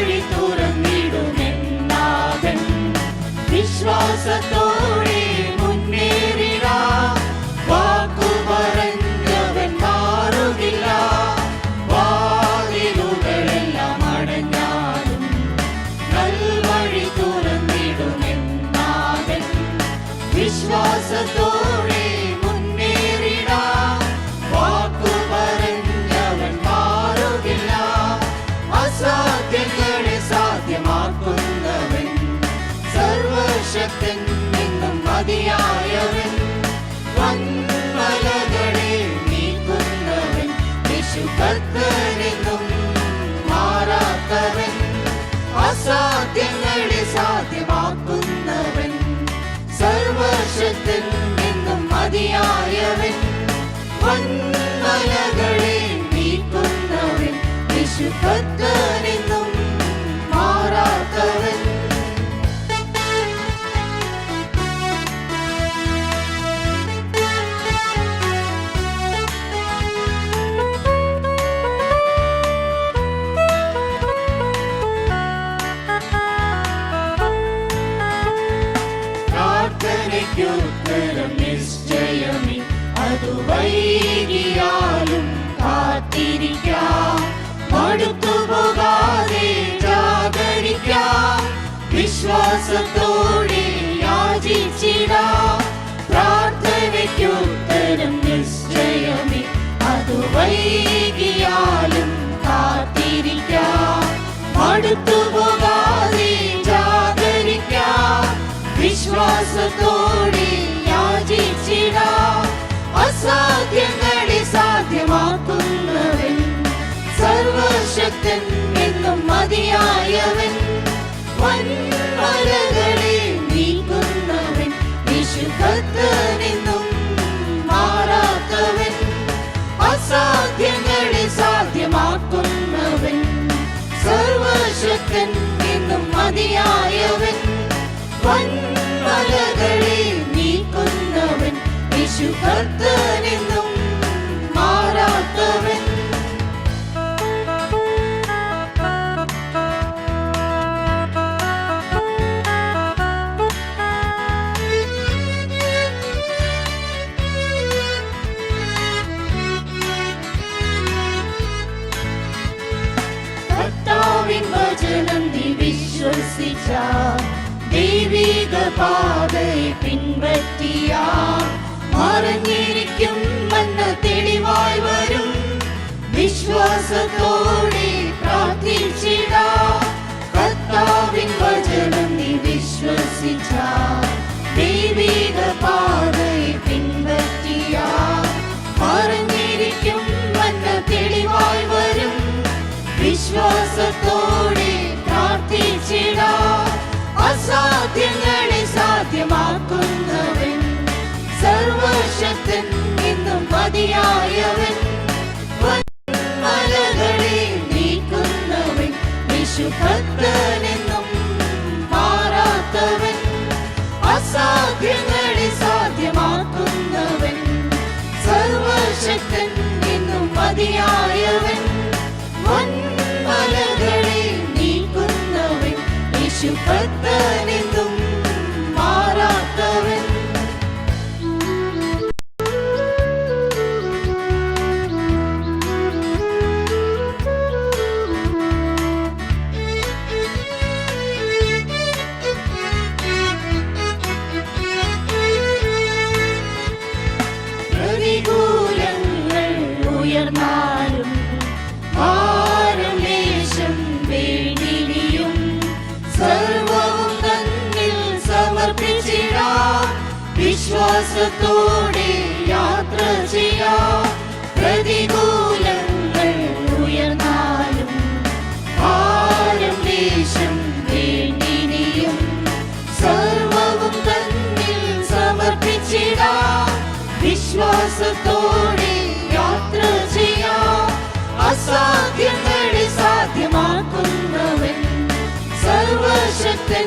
വഴി തുറന്നിടുമെൻ നാഥൻ വിശ്വാസത്തോടെ മുന്നേറിടാ വാക്കു പറഞ്ഞവൻ മാറുകില്ല വാതിലുകളെല്ലാം അടഞ്ഞാലും നൽവഴി തുറന്നിടുമെൻ നാഥൻ വിശ്വാസത്തോടെ നിന്നും മതിയായവൻ. വൻമലകളെ നീക്കുന്നവൻ യേശുഭക്തനെന്നും മാറാത്തവൻ. അസാധ്യങ്ങളെ സാധ്യമാക്കുന്നവൻ സർവശക്തൻ എന്നും മതിയായവൻ. വൻമലകളെ നീക്കുന്നവൻ വിശുദ്ധനെന്നും അതു വൈകിയാലും കാത്തിരിക്കാം. മടുത്തു പോകാതെ ജാഗരിക്കാം. വിശ്വാസത്തോടെ യാചിച്ചിടാം. പ്രാർത്ഥനയ്ക്കുത്തരം നിശ്ചയമേ. അതു വൈകിയാലും കാത്തിരിക്കാം. മടുത്തു അസാധ്യങ്ങളെ സാധ്യമാക്കുന്നവൻ. സർവശക്തൻ എന്നും മതിയായവൻ. വൻമലകളെ നീക്കുന്നവൻ. വിശുദ്ധനെന്നും മാറാത്തവൻ. അസാധ്യങ്ങളെ സാധ്യമാക്കുന്നവൻ. സർവശക്തൻ എന്നും മതിയായവൻ. വൻമലകളെ വിശുദ്ധനെന്നും മാറാത്തവൻ. കർത്താവിൻ വചനം നീ പാതയെ പിൻപറ്റിയ മറഞ്ഞിരിക്കും മന്ന തെളിവായി വരും. വിശ്വാസത്തോടെ പ്രാർത്ഥിച്ചിടാ. കർത്താവിൻ വചനം നീ വിശ്വസിച്ച. മതിയായവൻ വൻമലകളെ നീക്കുന്നവൻ യേശുഭക്തനെന്നും ഉയർന്നാലും ഭാരം വേണ്ടിയും സർവവും തന്നിൽ സമർപ്പിച്ചിടാം. വിശ്വാസത്തോടെ യാത്ര ചെയ്യാം. പ്രതികൂലങ്ങൾ ഉയർന്നാലും ഭാരം വേണ്ടിയും സർവവും തന്നിൽ സമർപ്പിച്ചിടാം. വിശ്വാസത്തോടെ അസാധ്യങ്ങളെ സാധ്യമാക്കുന്നവൻ സർവശക്തൻ